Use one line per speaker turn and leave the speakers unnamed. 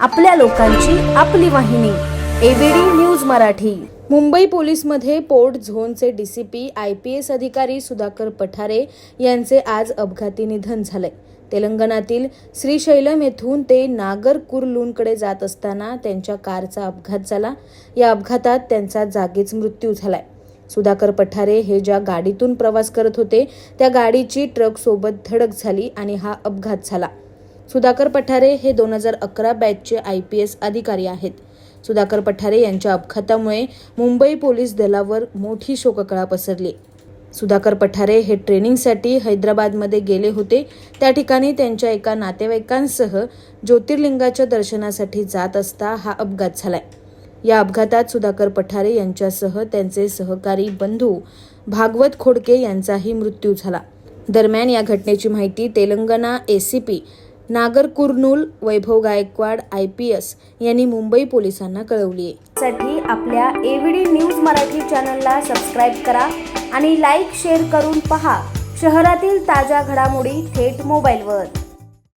आपल्या लोकांची आपली वाहिनी एबीडी न्यूज मराठी. मुंबई पोलीसमध्ये पोर्ट झोनचे डीसीपी आय पी एस अधिकारी सुधाकर पठारे यांचे आज अपघाती निधन झाले तेलंगणातील श्रीशैलम येथून ते नागर कुर्लूनकडे जात असताना त्यांच्या कारचा अपघात झाला. या अपघातात त्यांचा जागीच मृत्यू झालाय. सुधाकर पठारे हे ज्या गाडीतून प्रवास करत होते त्या गाडीची ट्रकसोबत धडक झाली आणि हा अपघात झाला. सुधाकर पठारे हे दोन हजार अकरा बॅचचे आय पी एस अधिकारी आहेत. सुधाकर पठारे यांच्या अपघातामुळे मुंबई पोलीस दलावर मोठी शोककळा पसरली. सुधाकर पठारे हे ट्रेनिंगसाठी हैदराबादमध्ये गेले होते. त्या ठिकाणी त्यांच्या एका नातेवाईकांसह ज्योतिर्लिंगाच्या दर्शनासाठी जात असता हा अपघात झालाय. या अपघातात सुधाकर पठारे यांच्यासह त्यांचे सहकारी बंधू भागवत खोडके यांचाही मृत्यू झाला. दरम्यान या घटनेची माहिती Telangana ACP Nagarkurnool Vaibhav Gaikwad I P S यांनी मुंबई पोलिसांना कळवली आहे. साठी आपल्या एव्हीडी न्यूज मराठी चॅनलला सबस्क्राईब करा आणि लाईक शेअर करून पहा. शहरातील ताज्या घडामोडी थेट मोबाईलवर.